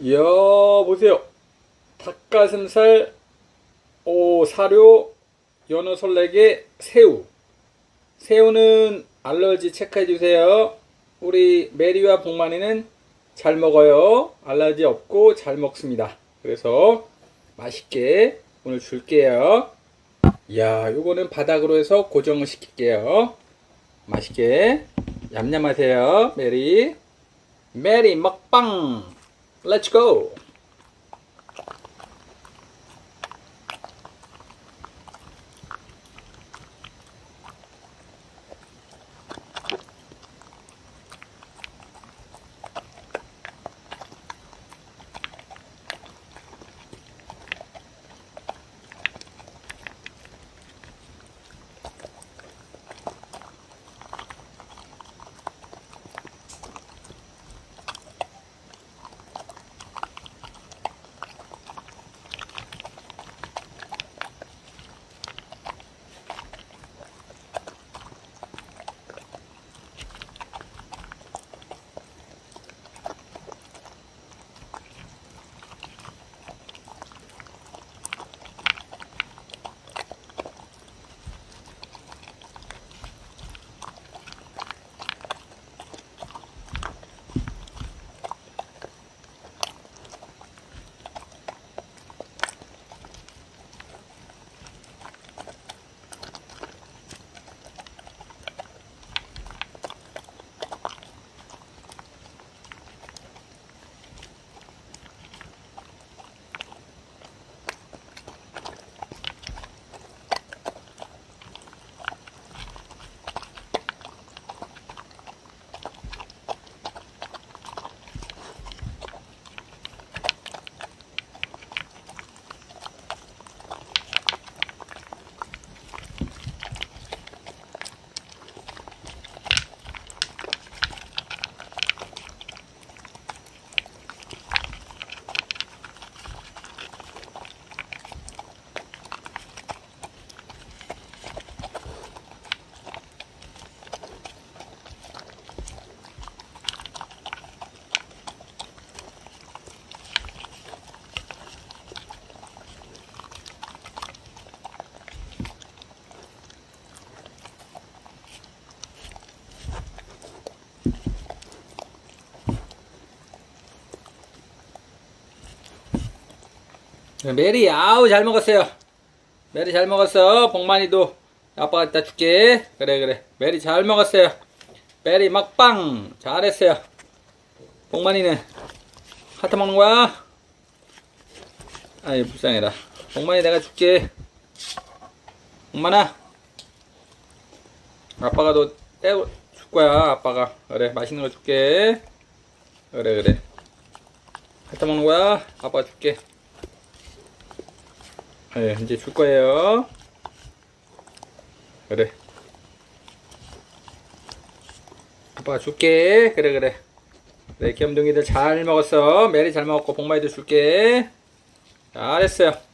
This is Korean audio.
이야, 보세요. 닭가슴살, 오, 사료, 연어 설레게, 새우. 새우는 알러지 체크해 주세요. 우리 메리와 복만이는 잘 먹어요. 알러지 없고 잘 먹습니다. 그래서 맛있게 오늘 줄게요. 이야, 요거는 바닥으로 해서 고정을 시킬게요. 맛있게 얌얌하세요, 메리. 메리 먹방. Let's go. 메리 아우 잘 먹었어요. 메리 잘 먹었어. 복만이도 아빠가 이따 줄게. 그래 그래. 메리 잘 먹었어요. 메리 먹방 잘했어요. 복만이는 하트 먹는 거야? 아이 불쌍해라. 복만이 내가 줄게. 복만아. 아빠가 너 떼고 줄 거야. 아빠가 그래 맛있는 거 줄게. 그래 그래. 하트 먹는 거야? 아빠가 줄게. 네, 이제 줄 거예요. 그래. 아빠가 줄게. 그래, 그래. 그래, 귀염둥이들 잘 먹었어. 메리 잘 먹었고, 복마이도 줄게. 잘했어요.